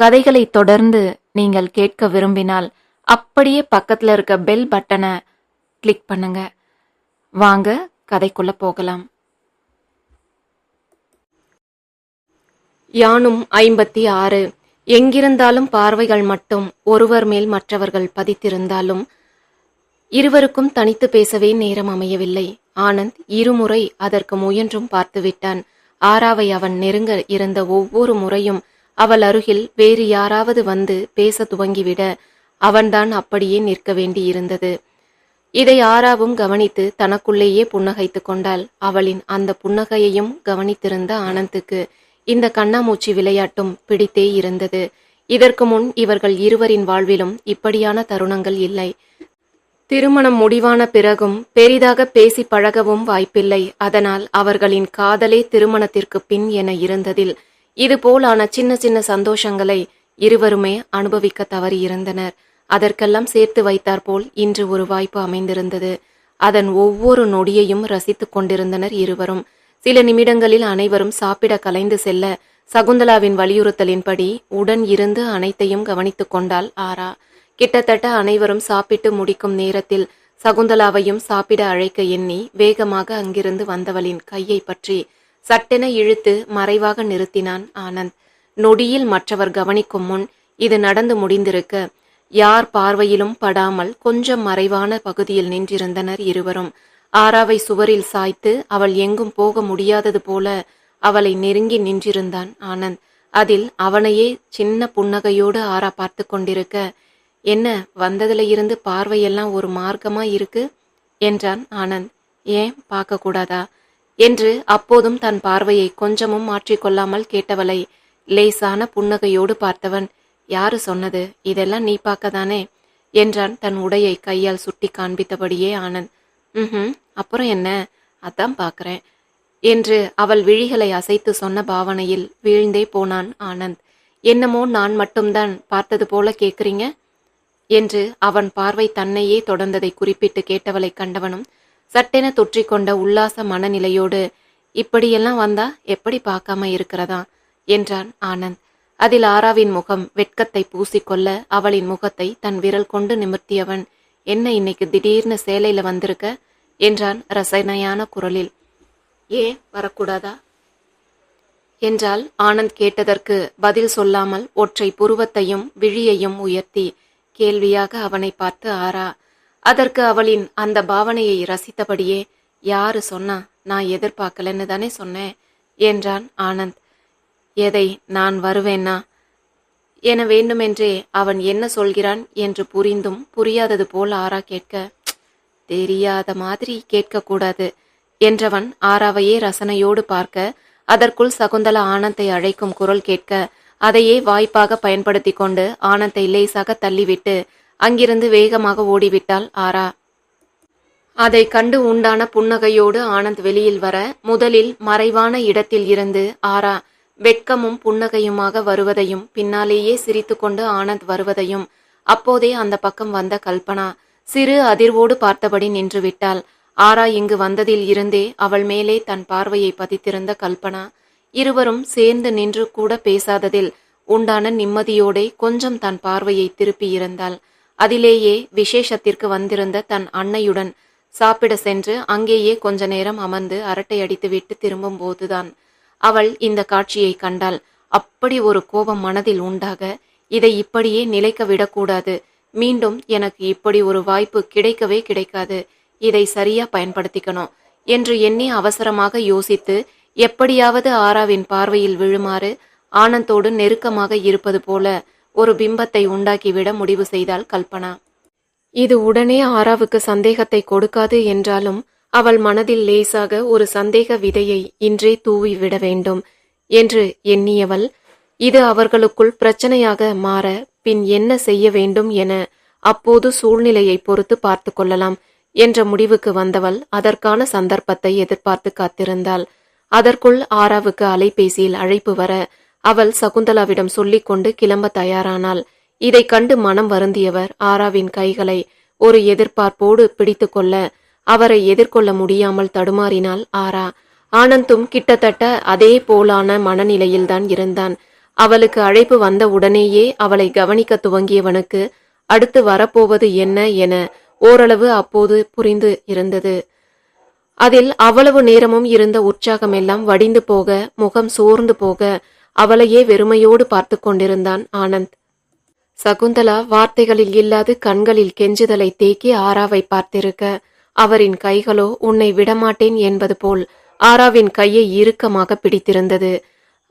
கதைகளை தொடர்ந்து நீங்கள் கேட்க விரும்பினால் அப்படியே பக்கத்துல இருக்க பெல் பட்டனை கிளிக் பண்ணுங்க. வாங்க கதைக்குள்ள போகலாம். யானும் ஐம்பத்தி ஆறு. எங்கிருந்தாலும் பார்வைகள் மட்டும் ஒருவர் மேல் மற்றவர்கள் பதித்திருந்தாலும் இருவருக்கும் தனித்து பேசவே நேரம் அமையவில்லை. ஆனந்த் இருமுறை அதற்கு முயன்றும் பார்த்துவிட்டான். ஆறாவை அவன் நெருங்க இருந்த ஒவ்வொரு முறையும் அவள் அருகில் வேறு யாராவது வந்து பேச துவங்கிவிட அவன்தான் அப்படியே நிற்க வேண்டியிருந்தது. இதை ஆறாவும் கவனித்து தனக்குள்ளேயே புன்னகைத்து கொண்டாள் அவளின் அந்த புன்னகையையும் கவனித்திருந்த ஆனந்துக்கு இந்த கண்ணாமூச்சி விளையாட்டும் பிடித்தே இருந்தது. இதற்கு முன் இவர்கள் இருவரின் வாழ்விலும் இப்படியான தருணங்கள் இல்லை. திருமணம் முடிவான பிறகும் பெரிதாக பேசி பழகவும் வாய்ப்பில்லை. அதனால் அவர்களின் காதலே திருமணத்திற்கு பின் என இருந்ததில் இதுபோலான சின்ன சின்ன சந்தோஷங்களை இருவருமே அனுபவிக்க தவறியிருந்தனர். அதற்கெல்லாம் சேர்த்து வைத்தாற்போல் இன்று ஒரு வாய்ப்பு அமைந்திருந்தது. அதன் ஒவ்வொரு நொடியையும் ரசித்துக் கொண்டிருந்தனர் இருவரும். சில நிமிடங்களில் அனைவரும் சாப்பிட கலைந்து செல்ல சகுந்தலாவின் வலியுறுத்தலின்படி உடன் இருந்து அனைத்தையும் கவனித்துக் கொண்டாள் ஆரா. கிட்டத்தட்ட அனைவரும் சாப்பிட்டு முடிக்கும் நேரத்தில் சகுந்தலாவையும் சாப்பிட அழைக்க எண்ணி வேகமாக அங்கிருந்து வந்தவளின் கையை பற்றி சட்டென இழுத்து மறைவாக நிறுத்தினான் ஆனந்த். நொடியில் மற்றவர் கவனிக்கும் முன் இது நடந்து முடிந்திருக்க யார் பார்வையிலும் படாமல் கொஞ்சம் மறைவான பகுதியில் நின்றிருந்தனர் இருவரும். ஆறாவை சுவரில் சாய்த்து அவள் எங்கும் போக முடியாதது போல அவளை நெருங்கி நின்றிருந்தான் ஆனந்த். அதில் அவனையே சின்ன புன்னகையோடு ஆறா பார்த்து கொண்டிருக்க என்ன வந்ததுல இருந்து பார்வையெல்லாம் ஒரு மார்க்கமா இருக்கு? என்றான் ஆனந்த். ஏன் பார்க்கக்கூடாதா என்று அப்போதும் தன் பார்வையை கொஞ்சமும் மாற்றிக்கொள்ளாமல் கேட்டவளை லேசான புன்னகையோடு பார்த்தவன் யாரு சொன்னது? இதெல்லாம் நீ பார்க்கதானே? என்றான் தன் உடையை கையால் சுட்டி காண்பித்தபடியே ஆனந்த். ம் அப்புறம் என்ன? அதான் பார்க்கறேன் என்று அவள் விழிகளை அசைத்து சொன்ன பாவனையில் வீழ்ந்தே போனான் ஆனந்த். என்னமோ நான் மட்டும்தான் பார்த்தது போல கேட்குறீங்க என்று அவன் பார்வை தன்னையே தொடர்ந்ததை குறிப்பிட்டு கேட்டவளை கண்டவனும் சட்டென தொற்றிக்கொண்ட உல்லாச மனநிலையோடு இப்படியெல்லாம் வந்தா எப்படி பார்க்காம இருக்கிறதா? என்றான் ஆனந்த். அதில் ஆராவின் முகம் வெட்கத்தை பூசிக்கொள்ள அவளின் முகத்தை தன் விரல் கொண்டு நிமிர்த்தியவன் என்ன இன்னைக்கு திடீர்னு சேலையில வந்திருக்க? என்றான் ரசனையான குரலில். ஏன் வரக்கூடாதா? என்றால் ஆனந்த் கேட்டதற்கு பதில் சொல்லாமல் ஒற்றை புருவத்தையும் விழியையும் உயர்த்தி கேள்வியாக அவனை பார்த்து ஆரா அதற்கு அவளின் அந்த பாவனையை ரசித்தபடியே யாரு சொன்னா நான் எதிர்பார்க்கலன்னு தானே சொன்னேன் என்றான் ஆனந்த். எதை நான் வருவேன்னா என வேண்டுமென்றே அவன் என்ன சொல்கிறான்? என்று புரிந்தும் புரியாதது போல் ஆரா கேட்க தெரியாத மாதிரி கேட்கக்கூடாது என்றவன் ஆராவையே ரசனையோடு பார்க்க அதற்குள் சகுந்தலா ஆனந்தை அழைக்கும் குரல் கேட்க அதையே வாய்ப்பாக பயன்படுத்தி கொண்டு ஆனந்தை லேசாக தள்ளிவிட்டு அங்கிருந்து வேகமாக ஓடிவிட்டாள் ஆரா. அதை கண்டு உண்டான புன்னகையோடு ஆனந்த் வெளியில் வர முதலில் மறைவான இடத்தில் இருந்து ஆரா வெட்கமும் புன்னகையுமாக வருவதையும் பின்னாலேயே சிரித்துக்கொண்டு ஆனந்த் வருவதையும் அப்போதே அந்த பக்கம் வந்த கல்பனா சிறு அதிர்வோடு பார்த்தபடி நின்று விட்டாள் ஆரா இங்கு வந்ததில் இருந்தே அவள் மேலே தன் பார்வையை பதித்திருந்த கல்பனா இருவரும் சேர்ந்து நின்று கூட பேசாததில் உண்டான நிம்மதியோடே கொஞ்சம் தன் பார்வையை திருப்பியிருந்தாள் அதிலேயே விசேஷத்திற்கு வந்திருந்த தன் அன்னையுடன் சாப்பிட சென்று அங்கேயே கொஞ்ச நேரம் அமர்ந்து அரட்டை அடித்துவிட்டு திரும்பும் போதுதான். அவள் இந்த காட்சியை கண்டாள் அப்படி ஒரு கோபம் மனதில் உண்டாக இதை இப்படியே நிலைக்க விடக்கூடாது. மீண்டும் எனக்கு இப்படி ஒரு வாய்ப்பு கிடைக்கவே கிடைக்காது. இதை சரியா பயன்படுத்திக்கணும் என்று எண்ணி அவசரமாக யோசித்து எப்படியாவது ஆராவின் பார்வையில் விழுமாறு ஆனந்தோடு நெருக்கமாக இருப்பது போல ஒரு பிம்பத்தை உண்டாக்கிவிட முடிவு செய்தாள் கல்பனா. இது உடனே ஆராவுக்கு சந்தேகத்தை கொடுக்காது என்றாலும் அவள் மனதில் லேசாக ஒரு சந்தேக விதையை இன்றே தூவி விட வேண்டும் என்று எண்ணியவள் இது அவர்களுக்குள் பிரச்சனையாக மாற பின் என்ன செய்ய வேண்டும் என அப்போது சூழ்நிலையை பொறுத்து பார்த்து கொள்ளலாம் என்ற முடிவுக்கு வந்தவள் அதற்கான சந்தர்ப்பத்தை எதிர்பார்த்து காத்திருந்தாள். அதற்குள் ஆராவுக்கு அலைபேசியில் அழைப்பு வர அவள் சகுந்தலாவிடம் சொல்லிக் கொண்டு கிளம்ப தயாரானாள். இதைக் கண்டு மனம் வருந்தியவர் ஆராவின் கைகளை ஒரு எதிர்பார்ப்போடு பிடித்துக்கொள்ள அவரை எதிர்கொள்ள முடியாமல் தடுமாறினாள் ஆரா. ஆனந்தும் கிட்டத்தட்ட அதே போலான மனநிலையில்தான் இருந்தான். அவளுக்கு அழைப்பு வந்த உடனேயே அவளை கவனிக்க துவங்கியவனுக்கு அடுத்து வரப்போவது என்ன என ஓரளவு அப்போது புரிந்து இருந்தது. அதில் அவ்வளவு நேரமும் இருந்த உற்சாகமெல்லாம் வடிந்து போக முகம் சோர்ந்து போக அவளையே வெறுமையோடு பார்த்து கொண்டிருந்தான் ஆனந்த். சகுந்தலா வார்த்தைகளில் இல்லாது கண்களில் கெஞ்சுதலை தேக்கி ஆராவை பார்த்திருக்க அவரின் கைகளோ உன்னை விடமாட்டேன் என்பது போல் ஆராவின் கையை இறுக்கமாக பிடித்திருந்தது.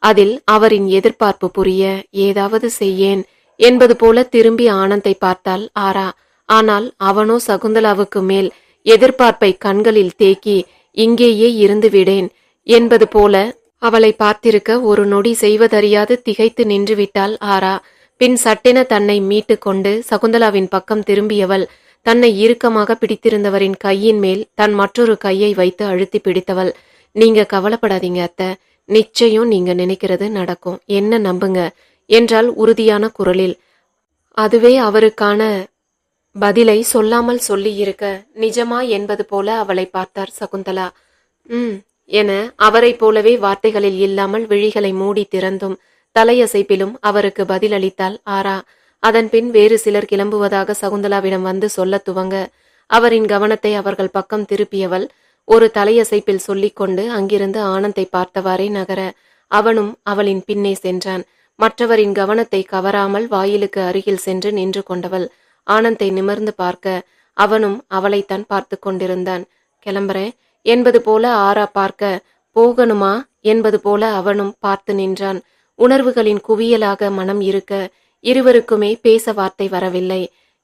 அதில் அவரின் எதிர்பார்ப்பு புரிய ஏதாவது செய்யேன் என்பது போல திரும்பி ஆனந்தை பார்த்தாள் ஆரா. ஆனால் அவனோ சகுந்தலாவுக்கு மேல் எதிர்பார்ப்பை கண்களில் தேக்கி இங்கேயே இருந்து விடேன் என்பது போல அவளை பார்த்திருக்க ஒரு நொடி செய்வதறியாது திகைத்து நின்றுவிட்டாள் ஆரா. பின் சட்டென தன்னை மீட்டு கொண்டு சகுந்தலாவின் பக்கம் திரும்பியவள் தன்னை இறுக்கமாக பிடித்திருந்தவரின் கையின் மேல் தன் மற்றொரு கையை வைத்து அழுத்தி பிடித்தவள். நீங்க கவலைப்படாதீங்க அத்தை. நிச்சயம் நீங்க நினைக்கிறது நடக்கும். என்ன நம்புங்க? என்றால் உறுதியான குரலில். அதுவே அவருக்கான பதிலை சொல்லாமல் சொல்லியிருக்க நிஜமா என்பது போல அவளை பார்த்தார் சகுந்தலா. ம் என அவரைப் போலவே வார்த்தைகளில் இல்லாமல் விழிகளை மூடி திறந்தும் தலையசைப்பிலும் அவருக்கு பதிலளித்தாள் ஆரா. அதன்பின் வேறு சிலர் கிளம்புவதாக சகுந்தலாவிடம் வந்து சொல்லத் துவங்க அவரின் கவனத்தை அவர்கள் பக்கம் திருப்பியவள் ஒரு தலையசைப்பில் சொல்லிக்கொண்டு அங்கிருந்து ஆனந்தை பார்த்தவாறே நகர அவனும் அவளின் பின்னே சென்றான். மற்றவரின் கவனத்தை கவராமல் வாயிலுக்கு அருகில் சென்று நின்று கொண்டவள் ஆனந்தை நிமிர்ந்து பார்க்க அவனும் அவளைத்தான் பார்த்து கொண்டிருந்தான். கிளம்புறேன். என்பது போல ஆரா பார்க்க போகணுமா? என்பது போல அவனும் பார்த்து நின்றான். உணர்வுகளின் குவியலாக மனம் இருக்க இருவருக்குமே பேச வார்த்தை வரவில்லை.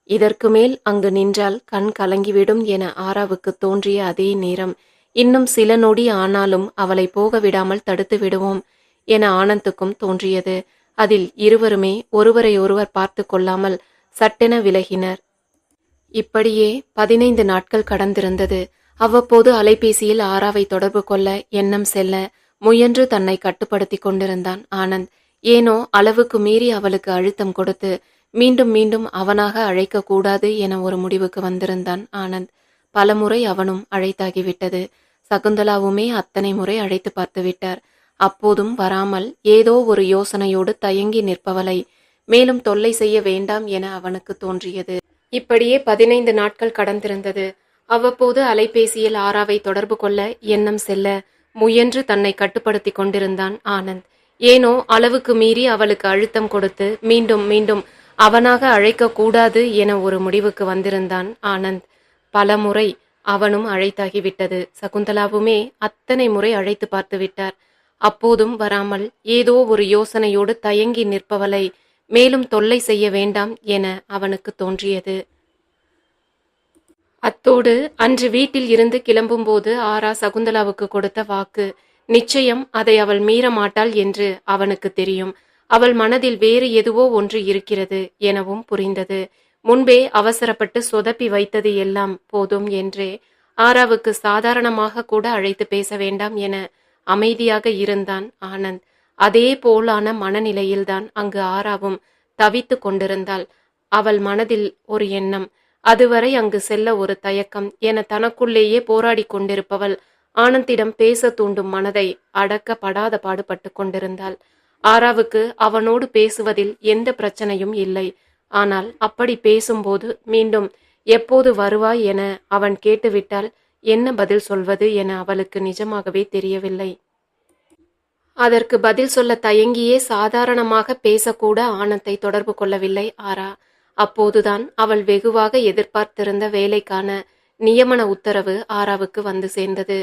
இதற்கு மேல் அங்கு நின்றால் கண் கலங்கிவிடும் என ஆராவுக்கு தோன்றிய அதே நேரம். இன்னும் சில நொடி ஆனாலும் அவளை போக விடாமல் தடுத்து விடுவோம் என ஆனந்துக்கும் தோன்றியது. அதில் இருவருமே ஒருவரை ஒருவர் பார்த்து கொள்ளாமல் சட்டென விலகினர். இப்படியே பதினைந்து நாட்கள் கடந்திருந்தது. அவ்வப்போது அலைபேசியில் ஆராவை தொடர்பு கொள்ள எண்ணம் செல்ல முயன்று தன்னை கட்டுப்படுத்தி கொண்டிருந்தான் ஆனந்த். ஏனோ அளவுக்கு மீறி அவளுக்கு அழுத்தம் கொடுத்து மீண்டும் மீண்டும் அவனாக அழைக்க கூடாது என ஒரு முடிவுக்கு வந்திருந்தான் ஆனந்த். பலமுறை அவனும் அழைத்தாகிவிட்டது. சகுந்தலாவுமே அத்தனை முறை அழைத்து பார்த்து விட்டார். அப்போதும் வராமல் ஏதோ ஒரு யோசனையோடு தயங்கி நிற்பவளை மேலும் தொல்லை செய்ய வேண்டாம் என அவனுக்கு தோன்றியது. இப்படியே பதினைந்து நாட்கள் கடந்திருந்தது. அவ்வப்போது அலைபேசியில் ஆராவை தொடர்பு கொள்ள எண்ணம் செல்ல முயன்று தன்னை கட்டுப்படுத்தி கொண்டிருந்தான் ஆனந்த். ஏனோ அளவுக்கு மீறி அவளுக்கு அழுத்தம் கொடுத்து மீண்டும் மீண்டும் அவனாக அழைக்க கூடாது என ஒரு முடிவுக்கு வந்திருந்தான் ஆனந்த். பல முறை அவனும் அழைத்தாகிவிட்டது சகுந்தலாவுமே அத்தனை முறை அழைத்து பார்த்து விட்டார். அப்போதும் வராமல் ஏதோ ஒரு யோசனையோடு தயங்கி நிற்பவளை மேலும் தொல்லை செய்ய வேண்டாம் என அவனுக்கு தோன்றியது. அத்தோடு அன்று வீட்டில் இருந்து கிளம்பும்போது ஆரா சகுந்தலாவுக்கு கொடுத்த வாக்கு நிச்சயம் அதை அவள் மீற மாட்டாள் என்று அவனுக்கு தெரியும். அவள் மனதில் வேறு எதுவோ ஒன்று இருக்கிறது எனவும் புரிந்தது. முன்பே அவசரப்பட்டு சொதப்பி வைத்தது எல்லாம் போதும் என்றே ஆராவுக்கு சாதாரணமாக கூட அழைத்து பேச வேண்டாம் என அமைதியாக இருந்தான் ஆனந்த். அதே போலான மனநிலையில்தான் அங்கு ஆராவும் தவித்து கொண்டிருந்தாள். அவள் மனதில் ஒரு எண்ணம் அதுவரை அங்கு செல்ல ஒரு தயக்கம் என தனக்குள்ளேயே போராடி கொண்டிருப்பவள் ஆனந்திடம் பேச தூண்டும் மனதை அடக்க படாத பாடுபட்டு கொண்டிருந்தாள். ஆராவுக்கு அவனோடு பேசுவதில் எந்த பிரச்சனையும் இல்லை. ஆனால் அப்படி பேசும்போது மீண்டும் எப்போது வருவாய்? என அவன் கேட்டுவிட்டால் என்ன பதில் சொல்வது? என அவளுக்கு நிஜமாகவே தெரியவில்லை. அதற்கு பதில் சொல்ல தயங்கியே சாதாரணமாக பேசக்கூட ஆனந்தை தொடர்பு கொள்ளவில்லை ஆரா அப்போதுதான் அவள் வெகுவாக எதிர்பார்த்திருந்த வேலைக்கான நியமன உத்தரவு ஆராவுக்கு வந்து சேர்ந்தது.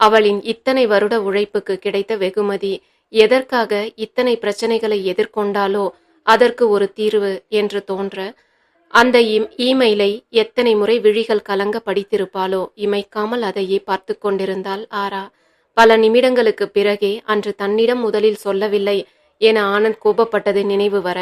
அவளின் இத்தனை வருட உழைப்புக்கு கிடைத்த வெகுமதி எதற்காக இத்தனை பிரச்சனைகளை எதிர்கொண்டாலோ அதற்கு ஒரு தீர்வு என்று தோன்ற அந்த இம்- இமெயிலை எத்தனை முறை விழிகள் கலங்க படித்திருப்பாளோ இமைக்காமல் அதையே பார்த்து கொண்டிருந்தாள் ஆரா. பல நிமிடங்களுக்கு பிறகே அன்று தன்னிடம் முதலில் சொல்லவில்லை என ஆனந்த் கோபப்பட்டது நினைவு வர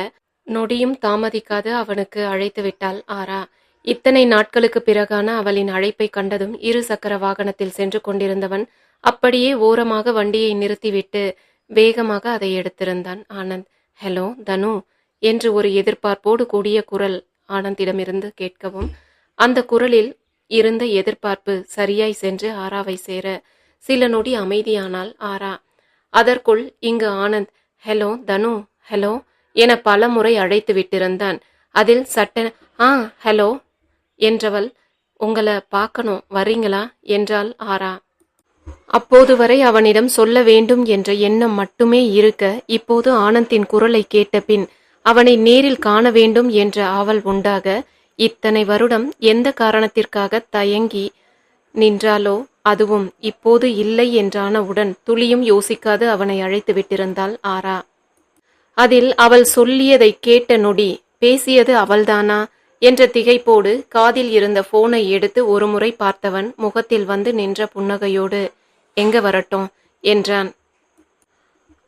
நொடியும் தாமதிக்காது அவனுக்கு அழைத்து விட்டாள் ஆரா. இத்தனை நாட்களுக்கு பிறகான அவளின் அழைப்பை கண்டதும் இரு சக்கர வாகனத்தில் சென்று கொண்டிருந்தவன் அப்படியே ஓரமாக வண்டியை நிறுத்திவிட்டு வேகமாக அதை எடுத்திருந்தான். ஆனந்த் ஹலோ தனு என்று ஒரு எதிர்பார்ப்போடு கூடிய குரல் ஆனந்திடமிருந்து கேட்கவும் அந்த குரலில் இருந்த எதிர்பார்ப்பு சரியாய் சென்று ஆராவை சேர சில நொடி அமைதியானாள் ஆரா. அதற்குள் இங்கு ஆனந்த் ஹலோ தனு ஹலோ என பல முறை அழைத்து விட்டிருந்தான். அதில் சட்ட ஆ ஹலோ என்றவள் உங்களை பார்க்கணும் வர்றீங்களா என்றாள் ஆரா. அப்போது வரை அவனிடம் சொல்ல வேண்டும் என்ற எண்ணம் மட்டுமே இருக்க இப்போது ஆனந்தின் குரலை கேட்ட பின் அவனை நேரில் காண வேண்டும் என்ற ஆவல் உண்டாக இத்தனை வருடம் எந்த காரணத்திற்காக தயங்கி நின்றாலோ அதுவும் இப்போது இல்லை என்றானவுடன் துளியும் யோசிக்காது அவனை அழைத்து விட்டிருந்தாள் ஆரா. அதில் அவள் சொல்லியதை கேட்ட நொடி பேசியது அவள்தானா? என்ற திகைப்போடு காதில் இருந்த போனை எடுத்து ஒருமுறை பார்த்தவன் முகத்தில் வந்து நின்ற புன்னகையோடு எங்க வரட்டும்? என்றான்.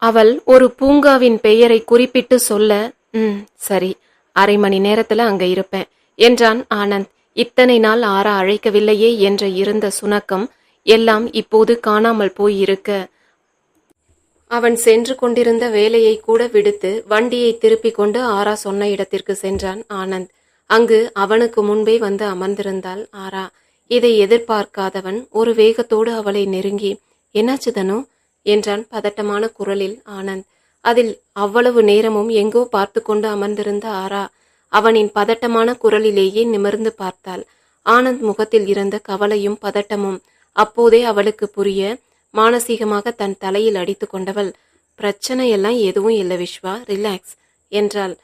அவள் ஒரு பூங்காவின் பெயரை குறிப்பிட்டு சொல்ல ம் சரி அரை மணி நேரத்துல அங்க இருப்பேன் என்றான் ஆனந்த். இத்தனை நாள் ஆற அழைக்கவில்லையே என்ற இருந்த சுணக்கம் எல்லாம் இப்போது காணாமல் போயிருக்க அவன் சென்று கொண்டிருந்த வேலையை கூட விடுத்து வண்டியை திருப்பிக் கொண்டு ஆரா சொன்ன இடத்திற்கு சென்றான் ஆனந்த். அங்கு அவனுக்கு முன்பே வந்து அமர்ந்திருந்தாள் ஆரா. இதை எதிர்பார்க்காதவன் ஒரு வேகத்தோடு அவளை நெருங்கி என்னாச்சு தனு? என்றான் பதட்டமான குரலில் ஆனந்த். அதில் அவ்வளவு நேரமும் எங்கோ பார்த்து கொண்டு அமர்ந்திருந்த ஆரா அவனின் பதட்டமான குரலிலேயே நிமிர்ந்து பார்த்தாள். ஆனந்த் முகத்தில் இருந்த கவலையும் பதட்டமும் அப்போதே அவளுக்கு புரிய மானசீகமாக தன் தலையில் அடித்து கொண்டவள் பிரச்சனையெல்லாம் எதுவும் இல்லை விஸ்வா ரிலாக்ஸ் என்றாள்.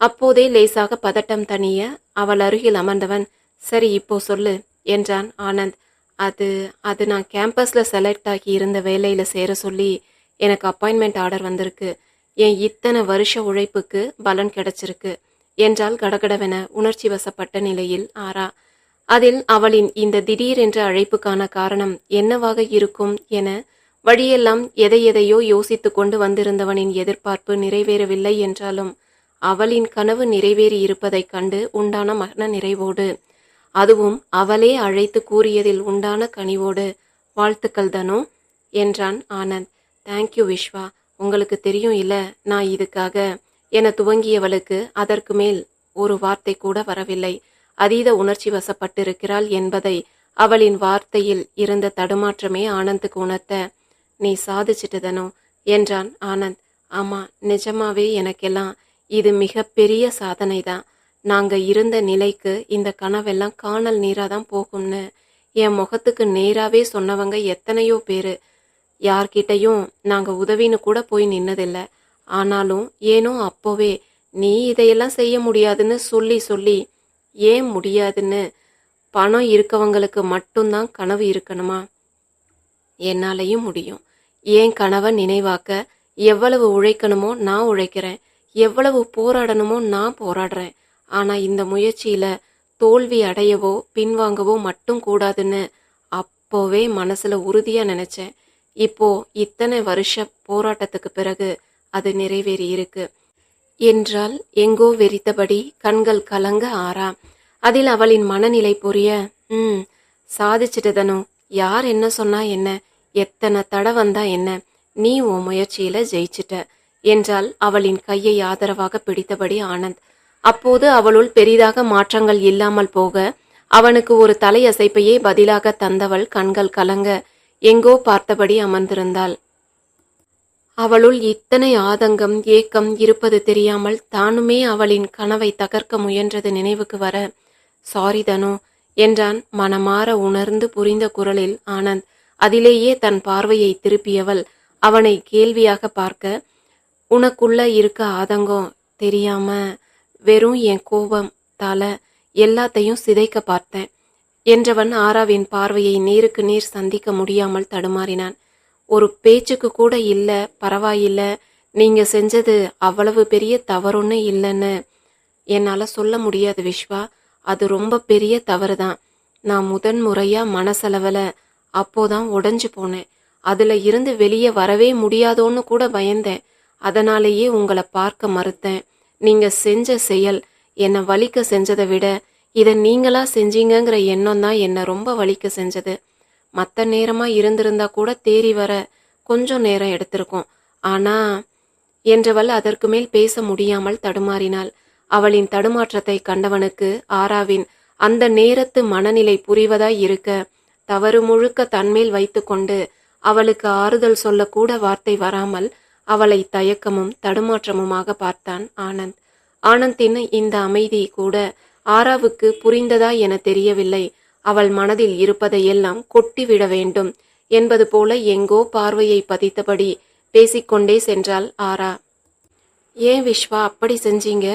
அப்போதே லேசாக பதட்டம் தணிய அவள் அருகில் அமர்ந்தவன் சரி இப்போ சொல்லு என்றான் ஆனந்த். அது அது நான் கேம்பஸில் செலக்ட் ஆகி இருந்த வேலையில் சேர சொல்லி எனக்கு அப்பாயின்மெண்ட் ஆர்டர் வந்திருக்கு. என் இத்தனை வருஷ உழைப்புக்கு பலன் கிடைச்சிருக்கு என்றால் கடகடவென உணர்ச்சி வசப்பட்ட நிலையில் ஆரா. அதில் அவளின் இந்த திடீரென்ற அழைப்புக்கான காரணம் என்னவாக இருக்கும் என வழியெல்லாம் எதை எதையோ யோசித்துக் கொண்டு வந்திருந்தவனின் எதிர்பார்ப்பு நிறைவேறவில்லை என்றாலும் அவளின் கனவு நிறைவேறி இருப்பதைக் கண்டு உண்டான மன நிறைவோடு அதுவும் அவளே அழைத்து கூறியதில் உண்டான கனிவோடு வாழ்த்துக்கள் தனு என்றான் ஆனந்த். தேங்க்யூ விஸ்வா. உங்களுக்கு தெரியும் இல்ல நான் இதுக்காக என துவங்கியவளுக்கு அதற்கு மேல் ஒரு வார்த்தை கூட வரவில்லை. அதீத உணர்ச்சி வசப்பட்டிருக்கிறாள் என்பதை அவளின் வார்த்தையில் இருந்த தடுமாற்றமே ஆனந்துக்கு உணர்த்த நீ சாதிச்சிட்டுதனோ? என்றான் ஆனந்த். ஆமா நிஜமாவே எனக்கெல்லாம் இது மிகப்பெரிய சாதனை தான் நாங்க இருந்த நிலைக்கு இந்த கனவெல்லாம் காணல் நீரா தான் போகும்னு. என் முகத்துக்கு நேராவே சொன்னவங்க எத்தனையோ பேரு. யார்கிட்டயும் நாங்க உதவின்னு கூட போய் நின்னதில்ல. ஆனாலும் ஏனோ அப்போவே நீ இதையெல்லாம் செய்ய முடியாதுன்னு சொல்லி சொல்லி ஏன் முடியாதுன்னு? பணம் இருக்கவங்களுக்கு மட்டும்தான் கனவு இருக்கணுமா? என்னாலையும் முடியும். ஏன் கனவை நினைவாக்க எவ்வளவு உழைக்கணுமோ நான் உழைக்கிறேன். எவ்வளவு போராடணுமோ நான் போராடுறேன். ஆனால் இந்த முயற்சியில் தோல்வி அடையவோ பின்வாங்கவோ மட்டும் கூடாதுன்னு அப்போவே மனசில் உறுதியாக நினச்சேன். இப்போ இத்தனை வருஷ போராட்டத்துக்கு பிறகு அது நிறைவேறி இருக்குது என்றால் எங்கோ வெறித்தபடி கண்கள் கலங்க ஆறா அதில் அவளின் மனநிலை புரிய ம் சாதிச்சிட்டதனோ? யார் என்ன சொன்னா என்ன? எத்தனை தடை வந்தா என்ன? நீ உன் முயற்சியில ஜெயிச்சிட்ட என்றால் அவளின் கையை ஆதரவாக பிடித்தபடி ஆனந்த். அப்போது அவளுள் பெரிதாக மாற்றங்கள் இல்லாமல் போக அவனுக்கு ஒரு தலையசைப்பையே பதிலாக தந்தவள் கண்கள் கலங்க எங்கோ பார்த்தபடி அமர்ந்திருந்தாள். அவளுள் இத்தனை ஆதங்கம் ஏக்கம் இருப்பது தெரியாமல் தானுமே அவளின் கனவை தகர்க்க முயன்றது நினைவுக்கு வர சாரி தனு என்றான் மனமாற உணர்ந்து புரிந்த குரலில் ஆனந்த். அதிலேயே தன் பார்வையை திருப்பியவள் அவனை கேள்வியாக பார்க்க உனக்குள்ள இருக்க ஆதங்கம் தெரியாம வெறும் என் கோபம் தால எல்லாத்தையும் சிதைக்க பார்த்தேன் என்றவன் ஆராவின் பார்வையை நேருக்கு நேர் சந்திக்க முடியாமல் தடுமாறினான். ஒரு பேச்சுக்கு கூட இல்லை பரவாயில்ல. நீங்கள் செஞ்சது அவ்வளவு பெரிய தவறுன்னு இல்லைன்னு என்னால் சொல்ல முடியாது விஸ்வா அது ரொம்ப பெரிய தவறு தான் நான் முதன் முறையாக மனசளவில் அப்போதான் உடஞ்சு போனேன். அதில் இருந்து வெளியே வரவே முடியாதோன்னு கூட பயந்தேன். அதனாலேயே உங்களை பார்க்க மறுத்தேன். நீங்கள் செஞ்ச செயல் என்னை வலிக்க செஞ்சதை விட இதை நீங்களா செஞ்சீங்கங்கிற எண்ணம் தான் என்னை ரொம்ப வலிக்க செஞ்சது. மற்ற நேரமாக இருந்திருந்தா கூட தேறி வர கொஞ்சம் நேரம் எடுத்திருக்கும். ஆனா என்றவள் அதற்கு மேல் பேச முடியாமல் தடுமாறினாள். அவளின் தடுமாற்றத்தை கண்டவனுக்கு ஆராவின் அந்த நேரத்து மனநிலை புரிவதாய் இருக்க தவறு முழுக்க தன்மேல் வைத்துக்கொண்டு அவளுக்கு ஆறுதல் சொல்லக்கூட வார்த்தை வராமல் அவளை தயக்கமும் தடுமாற்றமுமாக பார்த்தான் ஆனந்த். ஆனந்தின் இந்த அமைதி கூட ஆராவுக்கு புரிந்ததா என தெரியவில்லை. அவள் மனதில் இருப்பதையெல்லாம் கொட்டிவிட வேண்டும் என்பது போல எங்கோ பார்வையை பதித்தபடி பேசிக்கொண்டே சென்றாள் ஆரா. ஏன் விஸ்வா அப்படி செஞ்சீங்க?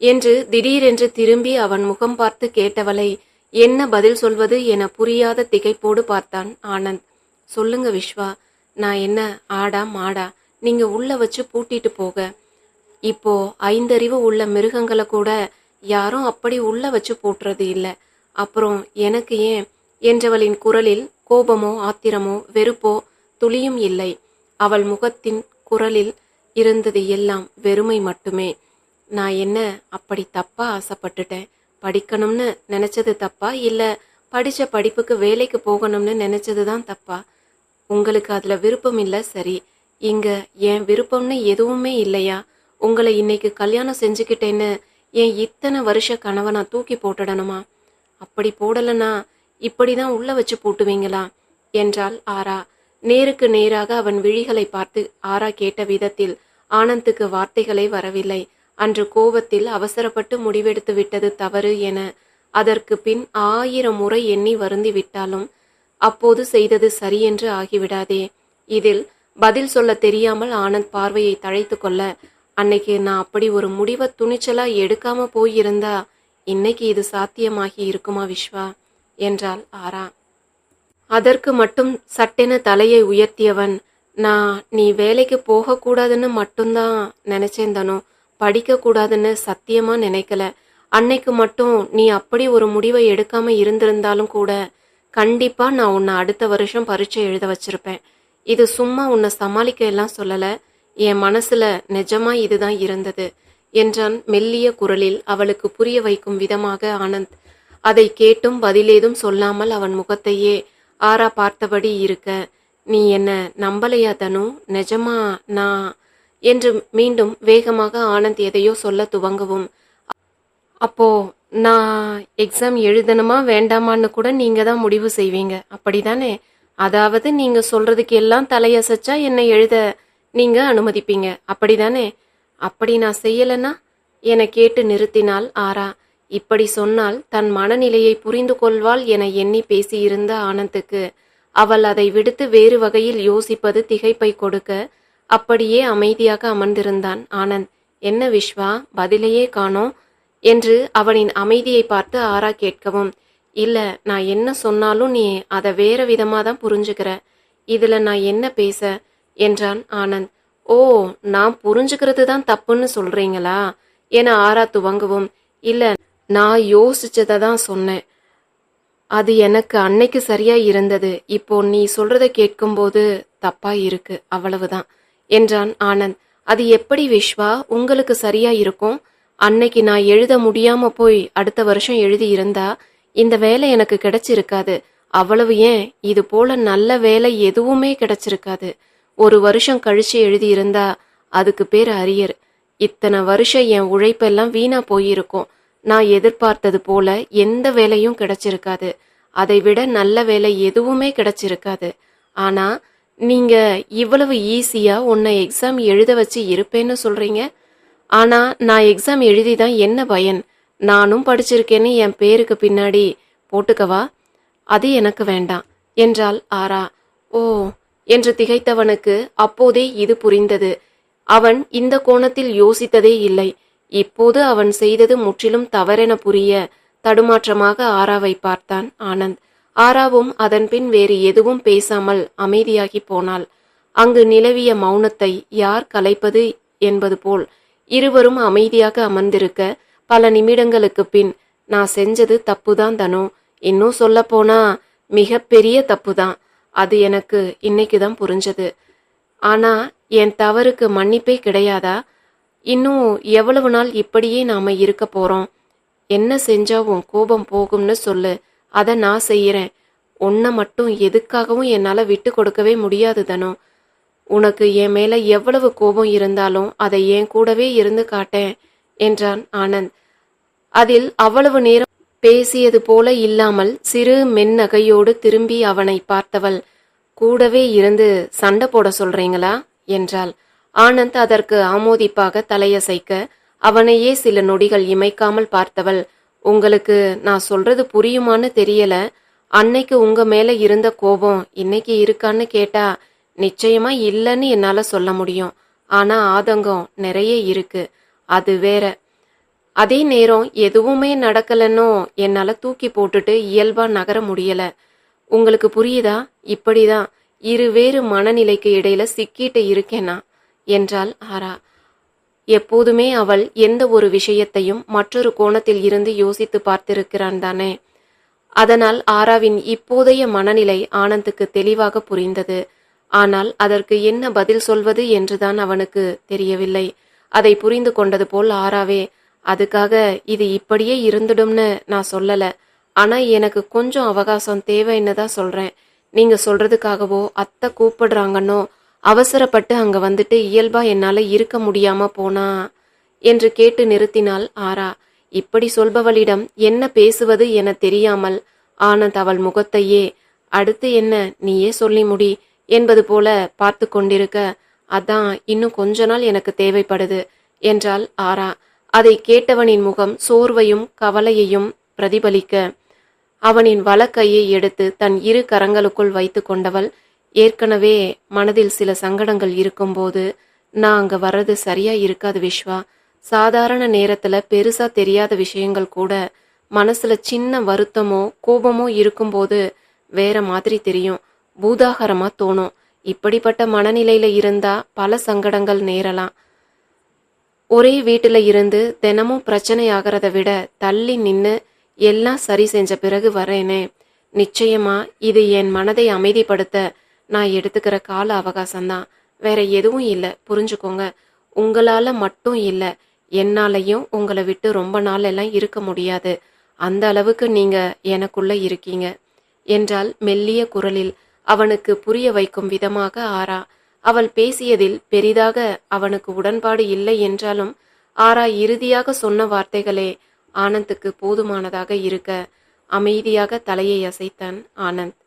என்று திடீரென்று திரும்பி அவன் முகம் பார்த்து கேட்டவளை என்ன பதில் சொல்வது என புரியாத திகைப்போடு பார்த்தான் ஆனந்த். சொல்லுங்க விஸ்வா நான் என்ன ஆடா மாடா நீங்க உள்ள வச்சு பூட்டிட்டு போக. இப்போ ஐந்தறிவு உள்ள மிருகங்களை கூட யாரும் அப்படி உள்ள வச்சு பூட்டுறது இல்லை. அப்புறம் எனக்கு ஏன் என்றவளின் குரலில் கோபமோ ஆத்திரமோ வெறுப்போ துளியும் இல்லை. அவள் முகத்தின் குரலில் இருந்தது எல்லாம் வெறுமை மட்டுமே. நான் என்ன அப்படி தப்பா ஆசைப்பட்டுட்டேன்? படிக்கணும்னு நினைச்சது தப்பா? இல்ல படிச்ச படிப்புக்கு வேலைக்கு போகணும்னு நினச்சது தான் தப்பா? உங்களுக்கு அதுல விருப்பம் இல்ல? சரி. இங்க என் விருப்பம்னு எதுவுமே இல்லையா? உங்களை இன்னைக்கு கல்யாணம் செஞ்சுக்கிட்டேன்னு என் இத்தனை வருஷ கனவை தூக்கி போட்டுடணுமா? அப்படி போடலனா இப்படிதான் உள்ள வச்சு பூட்டுவீங்களா? என்றாள் ஆரா. நேருக்கு நேராக அவன் விழிகளை பார்த்து ஆரா கேட்ட விதத்தில் ஆனந்துக்கு வார்த்தைகளை வரவில்லை. அன்று கோபத்தில் அவசரப்பட்டு முடிவெடுத்து விட்டது தவறு என அதற்கு பின் ஆயிரம் முறை எண்ணி வருந்தி விட்டாலும் அப்போது செய்தது சரியென்று ஆகிவிடாதே. இதில் பதில் சொல்ல தெரியாமல் ஆனந்த் பார்வையை தழைத்து கொள்ள அன்னைக்கு நான் அப்படி ஒரு முடிவை துணிச்சலா எடுக்காம போயிருந்தா இன்னைக்கு இது சாத்தியமாகி இருக்குமா விஸ்வா என்றாள் ஆரா. அதற்கு மட்டும் சட்டென தலையை உயர்த்தியவன் நான் நீ வேலைக்கு போகக்கூடாதுன்னு மட்டும்தான் நினைச்சேன் தனு. படிக்கக்கூடாதுன்னு சத்தியமா நினைக்கல. அன்னைக்கு மட்டும் நீ அப்படி ஒரு முடிவை எடுக்காம இருந்திருந்தாலும் கூட கண்டிப்பா நான் உன்னை அடுத்த வருஷம் பரீட்சை எழுத வச்சிருப்பேன். இது சும்மா உன்னை சமாளிக்க எல்லாம் சொல்லல. என் மனசுல நிஜமா இதுதான் இருந்தது. என்றான் மெல்லிய குரலில் அவளுக்கு புரிய வைக்கும் விதமாக ஆனந்த். அதை கேட்டும் பதிலேதும் சொல்லாமல் அவன் முகத்தையே ஆறா பார்த்தபடி இருக்க நீ என்ன நம்பலையா தனு? நிஜமா நான் என்று மீண்டும் வேகமாக ஆனந்த் எதையோ சொல்ல துவங்கவும் அப்போ நான் எக்ஸாம் எழுதணுமா வேண்டாமான்னு கூட நீங்க தான் முடிவு செய்வீங்க. அப்படிதானே? அதாவது நீங்க சொல்றதுக்கு எல்லாம் தலையசைச்சா என்னை எழுத நீங்க அனுமதிப்பீங்க. அப்படிதானே? அப்படி நான் செய்யலனா என கேட்டு நிறுத்தினாள் ஆரா. இப்படி சொன்னால் தன் மனநிலையை புரிந்து கொள்வாள் என எண்ணி பேசியிருந்த ஆனந்துக்கு. அவள் அதை விடுத்து வேறு வகையில் யோசிப்பது திகைப்பை கொடுக்க அப்படியே அமைதியாக அமர்ந்திருந்தான். ஆனந்த் என்ன விஸ்வா பதிலையே காணோம் என்று அவனின் அமைதியை பார்த்து ஆரா கேட்கவும் இல்ல நான் என்ன சொன்னாலும் நீ அதை வேற விதமாக தான் புரிஞ்சுக்கிற. இதுல நான் என்ன பேச? என்றான் ஆனந்த். ஓ நான் புரிஞ்சுக்கிறது தான் தப்புன்னு சொல்றீங்களா? என ஆரா துவங்கவும். இல்ல நான் யோசிச்சதை தான் சொன்னேன். அது எனக்கு அன்னைக்கு சரியா இருந்தது. இப்போ நீ சொல்றத கேட்கும்போது தப்பா இருக்கு அவ்வளவுதான் என்றான் ஆனந்த். அது எப்படி விஸ்வா உங்களுக்கு சரியா இருக்கும்? அன்னைக்கு நான் எழுத முடியாம போய் அடுத்த வருஷம் எழுதி இருந்தா இந்த வேலை எனக்கு கிடைச்சிருக்காது. அவ்வளவு ஏன்? இது போல நல்ல வேலை எதுவுமே கிடைச்சிருக்காது. ஒரு வருஷம் கழிச்சு எழுதியிருந்தா அதுக்கு பேர் அரியர். இத்தனை வருஷம் என் உழைப்பெல்லாம் வீணா போயிருக்கும். நான் எதிர்பார்த்தது போல எந்த வேலையும் கிடைச்சிருக்காது. அதை விட நல்ல வேலை எதுவுமே கிடைச்சிருக்காது. ஆனா நீங்க இவ்வளவு ஈஸியா உன்னை எக்ஸாம் எழுத வச்சு இருப்பேன்னு சொல்றீங்க? ஆனா நான் எக்ஸாம் எழுதி தான் என்ன பயன்? நானும் படிச்சிருக்கேன்னு என் பேருக்கு பின்னாடி போட்டுக்கவா? அது எனக்கு வேண்டாம். என்றாள் ஆரா. ஓ என்று திகைத்தவனுக்கு அப்போதே இது புரிந்தது. அவன் இந்த கோணத்தில் யோசித்ததே இல்லை. இப்போது அவன் செய்தது முற்றிலும் தவறென புரிய தடுமாற்றமாக ஆராவை பார்த்தான் ஆனந்த். ஆராவும் அதன்பின் வேறு எதுவும் பேசாமல் அமைதியாகி போனாள். அங்கு நிலவிய மௌனத்தை யார் கலைப்பது என்பது போல் இருவரும் அமைதியாக அமர்ந்திருக்க பல நிமிடங்களுக்கு பின் நான் செஞ்சது தப்புதான் தனு. இன்னும் சொல்லப்போனா மிகப்பெரிய தப்புதான். அது எனக்கு இன்னைக்கு தான் புரிஞ்சது. ஆனா என் தவறுக்கு மன்னிப்பே கிடையாதா? இன்னும் எவ்வளவு நாள் இப்படியே நாம இருக்க போறோம்? என்ன செஞ்சா உன் கோபம் போகும்னு சொல்லு. அதை நான் செய்யறேன். உன்னை மட்டும் எதுக்காகவும் என்னால் விட்டு கொடுக்கவே முடியாது தனோ. உனக்கு என் மேல எவ்வளவு கோபம் இருந்தாலும் அதை என் கூடவே இருந்து காட்டேன் என்றான் ஆனந்த். அதில் அவ்வளவு நேரம் பேசியது போல இல்லாமல் சிறு மென்னகையோடு திரும்பி அவனை பார்த்தவள் கூடவே இருந்து சண்டை போட சொல்றீங்களா? என்றாள். ஆனந்த் அதற்கு ஆமோதிப்பாக தலையசைக்க அவனையே சில நொடிகள் இமைக்காமல் பார்த்தவள் உங்களுக்கு நான் சொல்றது புரியுமான்னு தெரியல. அன்னைக்கு உங்க மேல இருந்த கோபம் இன்னைக்கு இருக்கான்னு கேட்டா நிச்சயமா இல்லைன்னு என்னால சொல்ல முடியும். ஆனா ஆதங்கம் நிறைய இருக்கு. அது வேற அதே நேரம் எதுவுமே நடக்கலன்னோ என்னால் தூக்கி போட்டுட்டு இயல்பாக நகர முடியலை. உங்களுக்கு புரியுதா? இப்படிதான். இருவேறு மனநிலைக்கு இடையில சிக்கிட்டு இருக்கேனா என்றாள் ஆரா எப்போதுமே அவள் எந்த ஒரு விஷயத்தையும் மற்றொரு கோணத்தில் இருந்து யோசித்து பார்த்திருக்கிறான் தானே. அதனால் ஆராவின் இப்போதைய மனநிலை ஆனந்துக்கு தெளிவாக புரிந்தது. ஆனால் அதற்கு என்ன பதில் சொல்வது என்றுதான் அவனுக்கு தெரியவில்லை. அதை புரிந்து கொண்டது போல் ஆராவே அதுக்காக இது இப்படியே இருந்துடும்னு நான் சொல்லலை. ஆனால் எனக்கு கொஞ்சம் அவகாசம் தேவைன்னு தான் சொல்கிறேன் நீங்கள் சொல்கிறதுக்காகவோ அத்தை கூப்பிடுறாங்கன்னோ அவசரப்பட்டு அங்கே வந்துட்டு இயல்பாக என்னால் இருக்க முடியாமல் போனா என்று கேட்டு நிறுத்தினாள் ஆரா. இப்படி சொல்பவளிடம் என்ன பேசுவது என தெரியாமல் ஆனந்த் அவள் முகத்தையே அடுத்து என்ன நீயே சொல்லி முடி என்பது போல பார்த்து கொண்டிருக்க அதான் இன்னும் கொஞ்ச நாள் எனக்கு தேவைப்படுது என்றாள் ஆரா. அதை கேட்டவனின் முகம் சோர்வையும் கவலையையும் பிரதிபலிக்க. அவனின் வலக்கையை எடுத்து தன் இரு கரங்களுக்குள் வைத்து கொண்டவள் ஏற்கனவே மனதில் சில சங்கடங்கள் இருக்கும்போது நான் அங்கே வர்றது சரியா இருக்காது விஸ்வா சாதாரண நேரத்தில் பெருசாக தெரியாத விஷயங்கள் கூட மனசில் சின்ன வருத்தமோ கோபமோ இருக்கும்போது வேற மாதிரி தெரியும். பூதாகரமாக தோணும். இப்படிப்பட்ட மனநிலையில் இருந்தால் பல சங்கடங்கள் நேரலாம். ஒரே வீட்டில் இருந்து தினமும் பிரச்சனை ஆகிறத விட தள்ளி நின்று எல்லாம் சரி செஞ்ச பிறகு வரேனே. நிச்சயமா இது என் மனதை அமைதிப்படுத்த நான் எடுத்துக்கிற கால அவகாசம்தான். வேற எதுவும் இல்லை. புரிஞ்சுக்கோங்க. உங்களால மட்டும் இல்லை. என்னாலையும் உங்களை விட்டு ரொம்ப நாள் எல்லாம் இருக்க முடியாது. அந்த அளவுக்கு நீங்க எனக்குள்ள இருக்கீங்க. என்றால் மெல்லிய குரலில் அவனுக்கு புரிய வைக்கும் விதமாக ஆரா அவள் பேசியதில் பெரிதாக அவனுக்கு உடன்பாடு இல்லை என்றாலும் ஆரா இறுதியாக சொன்ன வார்த்தைகளே ஆனந்துக்கு போதுமானதாக இருக்க அமைதியாக தலையை அசைத்தான் ஆனந்த்.